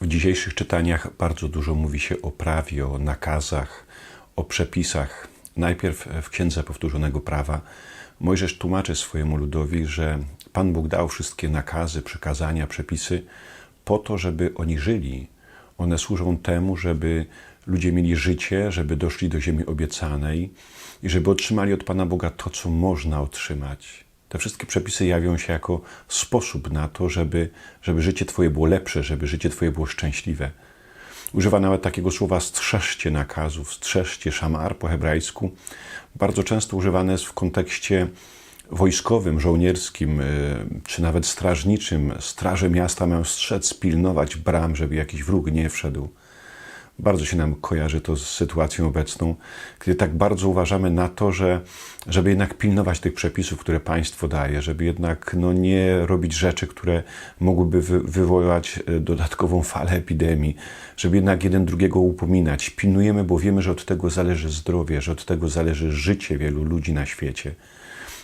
W dzisiejszych czytaniach bardzo dużo mówi się o prawie, o nakazach, o przepisach. Najpierw w Księdze Powtórzonego Prawa Mojżesz tłumaczy swojemu ludowi, że Pan Bóg dał wszystkie nakazy, przykazania, przepisy po to, żeby oni żyli. One służą temu, żeby ludzie mieli życie, żeby doszli do ziemi obiecanej i żeby otrzymali od Pana Boga to, co można otrzymać. Te wszystkie przepisy jawią się jako sposób na to, żeby, żeby życie Twoje było lepsze, żeby życie Twoje było szczęśliwe. Używa nawet takiego słowa strzeżcie nakazów, strzeżcie szamar po hebrajsku. Bardzo często używane jest w kontekście wojskowym, żołnierskim, y, czy nawet strażniczym. Straże miasta mają strzec, pilnować bram, żeby jakiś wróg nie wszedł. Bardzo się nam kojarzy to z sytuacją obecną, kiedy tak bardzo uważamy na to, że żeby jednak pilnować tych przepisów, które państwo daje, żeby jednak no, nie robić rzeczy, które mogłyby wy wywołać e, dodatkową falę epidemii, żeby jednak jeden drugiego upominać. Pilnujemy, bo wiemy, że od tego zależy zdrowie, że od tego zależy życie wielu ludzi na świecie.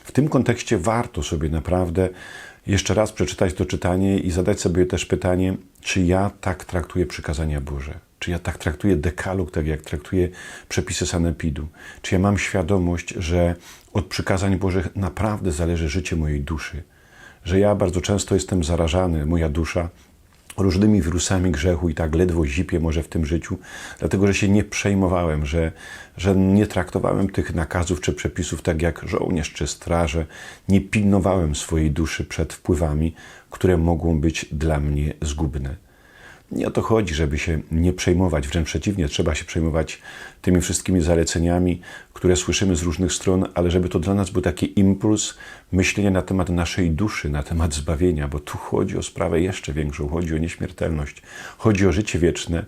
W tym kontekście warto sobie naprawdę jeszcze raz przeczytać to czytanie i zadać sobie też pytanie, czy ja tak traktuję przykazania Boże. Czy ja tak traktuję dekalog, tak jak traktuję przepisy sanepidu? Czy ja mam świadomość, że od przykazań Bożych naprawdę zależy życie mojej duszy? Że ja bardzo często jestem zarażany, moja dusza, różnymi wirusami grzechu i tak ledwo zipię może w tym życiu, dlatego że się nie przejmowałem, że, że nie traktowałem tych nakazów czy przepisów tak jak żołnierz czy straże, nie pilnowałem swojej duszy przed wpływami, które mogą być dla mnie zgubne. Nie o to chodzi, żeby się nie przejmować, wręcz przeciwnie, trzeba się przejmować tymi wszystkimi zaleceniami, które słyszymy z różnych stron, ale żeby to dla nas był taki impuls myślenia na temat naszej duszy, na temat zbawienia, bo tu chodzi o sprawę jeszcze większą, chodzi o nieśmiertelność, chodzi o życie wieczne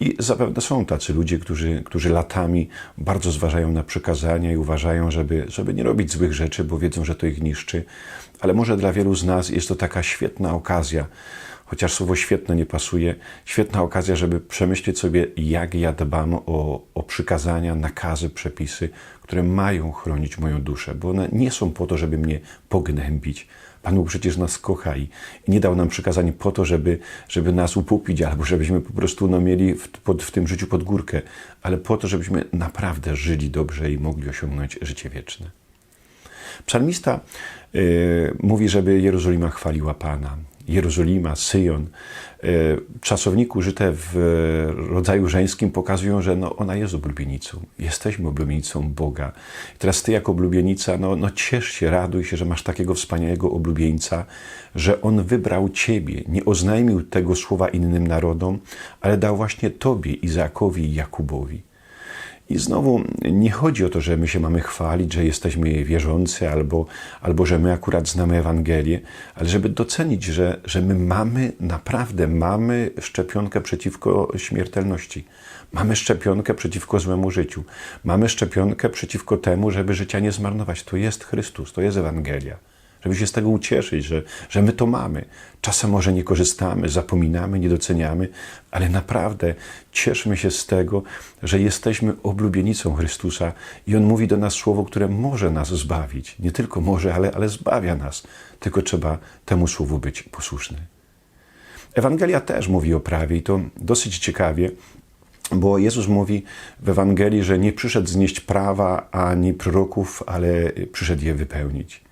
i zapewne są tacy ludzie, którzy, którzy latami bardzo zważają na przykazania i uważają, żeby, żeby nie robić złych rzeczy, bo wiedzą, że to ich niszczy, ale może dla wielu z nas jest to taka świetna okazja, chociaż słowo świetne nie pasuje, świetna okazja, żeby przemyśleć sobie, jak ja dbam o, o przykazania, nakazy, przepisy, które mają chronić moją duszę, bo one nie są po to, żeby mnie pognębić. Pan Bóg przecież nas kocha i nie dał nam przykazań po to, żeby, żeby nas upupić, albo żebyśmy po prostu no, mieli w, pod, w tym życiu pod górkę, ale po to, żebyśmy naprawdę żyli dobrze i mogli osiągnąć życie wieczne. Psalmista y, mówi, żeby Jerozolima chwaliła Pana. Jerozolima, Syjon. E, Czasowniki użyte w rodzaju żeńskim pokazują, że no, ona jest oblubienicą. Jesteśmy oblubienicą Boga. I teraz ty jako oblubienica, no, no ciesz się, raduj się, że masz takiego wspaniałego oblubieńca, że On wybrał ciebie. Nie oznajmił tego słowa innym narodom, ale dał właśnie tobie, Izaakowi i Jakubowi. I znowu nie chodzi o to, że my się mamy chwalić, że jesteśmy wierzący albo, albo że my akurat znamy Ewangelię, ale żeby docenić, że, że my mamy, naprawdę mamy szczepionkę przeciwko śmiertelności. Mamy szczepionkę przeciwko złemu życiu. Mamy szczepionkę przeciwko temu, żeby życia nie zmarnować. To jest Chrystus, to jest Ewangelia żeby się z tego ucieszyć, że, że my to mamy. Czasem może nie korzystamy, zapominamy, nie doceniamy, ale naprawdę cieszmy się z tego, że jesteśmy oblubienicą Chrystusa i On mówi do nas słowo, które może nas zbawić. Nie tylko może, ale, ale zbawia nas. Tylko trzeba temu słowu być posłuszny. Ewangelia też mówi o prawie i to dosyć ciekawie, bo Jezus mówi w Ewangelii, że nie przyszedł znieść prawa ani proroków, ale przyszedł je wypełnić.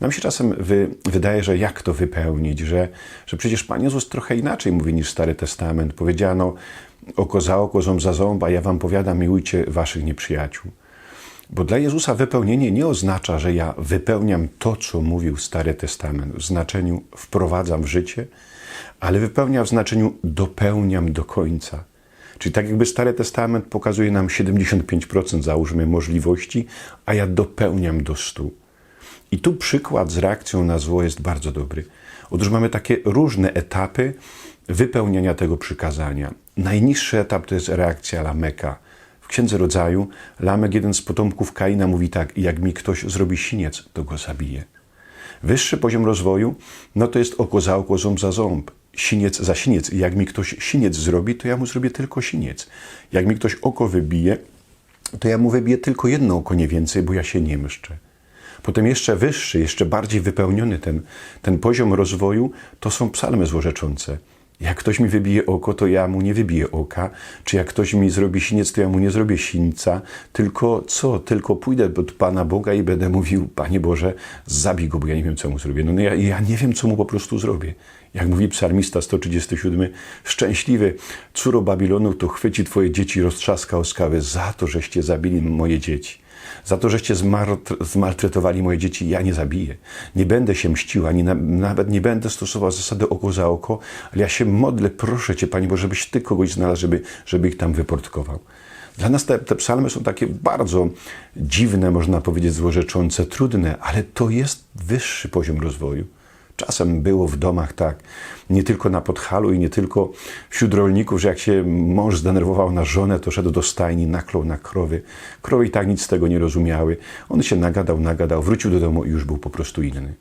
Nam się czasem wy, wydaje, że jak to wypełnić, że, że przecież Pan Jezus trochę inaczej mówi niż Stary Testament. Powiedziano oko za oko, ząb za ząb, a ja wam powiadam, miłujcie waszych nieprzyjaciół. Bo dla Jezusa wypełnienie nie oznacza, że ja wypełniam to, co mówił Stary Testament, w znaczeniu wprowadzam w życie, ale wypełnia w znaczeniu dopełniam do końca. Czyli tak jakby Stary Testament pokazuje nam 75% załóżmy możliwości, a ja dopełniam do 100%. I tu przykład z reakcją na zło jest bardzo dobry. Otóż mamy takie różne etapy wypełniania tego przykazania. Najniższy etap to jest reakcja Lameka. W Księdze Rodzaju Lamek, jeden z potomków Kaina, mówi tak: Jak mi ktoś zrobi siniec, to go zabije. Wyższy poziom rozwoju, no to jest oko za oko, ząb za ząb, siniec za siniec. Jak mi ktoś siniec zrobi, to ja mu zrobię tylko siniec. Jak mi ktoś oko wybije, to ja mu wybiję tylko jedno oko, nie więcej, bo ja się nie mszczę. Potem jeszcze wyższy, jeszcze bardziej wypełniony ten, ten poziom rozwoju to są psalmy złorzeczące. Jak ktoś mi wybije oko, to ja mu nie wybiję oka. Czy jak ktoś mi zrobi siniec, to ja mu nie zrobię sińca. Tylko co? Tylko pójdę do Pana Boga i będę mówił, Panie Boże, zabij go, bo ja nie wiem, co mu zrobię. No, no ja, ja nie wiem, co mu po prostu zrobię. Jak mówi psalmista 137, szczęśliwy córo Babilonu, to chwyci twoje dzieci i roztrzaska o skały za to, żeście zabili moje dzieci. Za to, żeście zmaltretowali moje dzieci, ja nie zabiję. Nie będę się mścił, ani na, nawet nie będę stosował zasady oko za oko, ale ja się modlę, proszę Cię, Panie, bo żebyś Ty kogoś znalazł, żeby, żeby ich tam wyportkował. Dla nas te, te psalmy są takie bardzo dziwne, można powiedzieć, złorzeczące, trudne, ale to jest wyższy poziom rozwoju. Czasem było w domach tak, nie tylko na podchalu i nie tylko wśród rolników, że jak się mąż zdenerwował na żonę, to szedł do stajni, naklął na krowy. Krowy i tak nic z tego nie rozumiały. On się nagadał, nagadał, wrócił do domu i już był po prostu inny.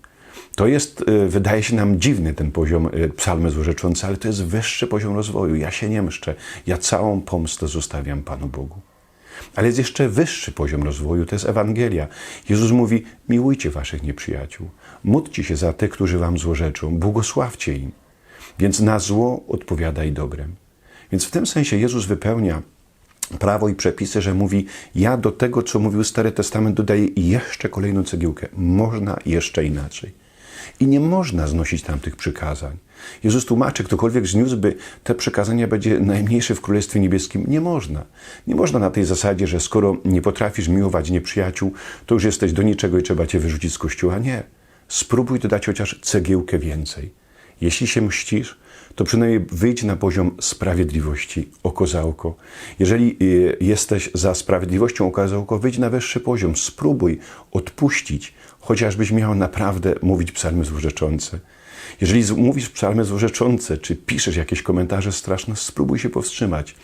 To jest, y, wydaje się nam dziwny ten poziom y, psalmy złorzeczący, ale to jest wyższy poziom rozwoju. Ja się nie mszczę. Ja całą pomstę zostawiam Panu Bogu. Ale jest jeszcze wyższy poziom rozwoju, to jest Ewangelia. Jezus mówi: miłujcie waszych nieprzyjaciół, módlcie się za tych, którzy wam złorzeczą, błogosławcie im. Więc na zło odpowiadaj dobrem. Więc w tym sensie Jezus wypełnia prawo i przepisy, że mówi: Ja do tego, co mówił Stary Testament, dodaję jeszcze kolejną cegiełkę. Można jeszcze inaczej. I nie można znosić tamtych przykazań. Jezus tłumaczy, ktokolwiek zniósłby te przykazania, będzie najmniejszy w Królestwie Niebieskim. Nie można. Nie można na tej zasadzie, że skoro nie potrafisz miłować nieprzyjaciół, to już jesteś do niczego i trzeba cię wyrzucić z kościoła. Nie. Spróbuj dodać chociaż cegiełkę więcej. Jeśli się mścisz, to przynajmniej wyjdź na poziom sprawiedliwości oko za oko. Jeżeli y, jesteś za sprawiedliwością oko za oko, wyjdź na wyższy poziom. Spróbuj odpuścić, chociażbyś miał naprawdę mówić psalmy złorzeczące. Jeżeli mówisz psalmy złorzeczące, czy piszesz jakieś komentarze straszne, spróbuj się powstrzymać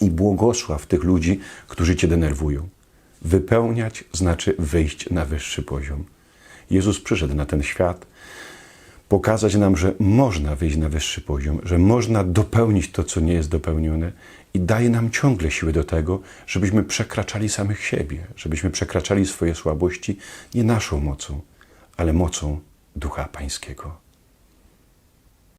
i błogosław tych ludzi, którzy cię denerwują. Wypełniać znaczy wyjść na wyższy poziom. Jezus przyszedł na ten świat, pokazać nam, że można wyjść na wyższy poziom, że można dopełnić to, co nie jest dopełnione i daje nam ciągle siły do tego, żebyśmy przekraczali samych siebie, żebyśmy przekraczali swoje słabości nie naszą mocą, ale mocą Ducha Pańskiego.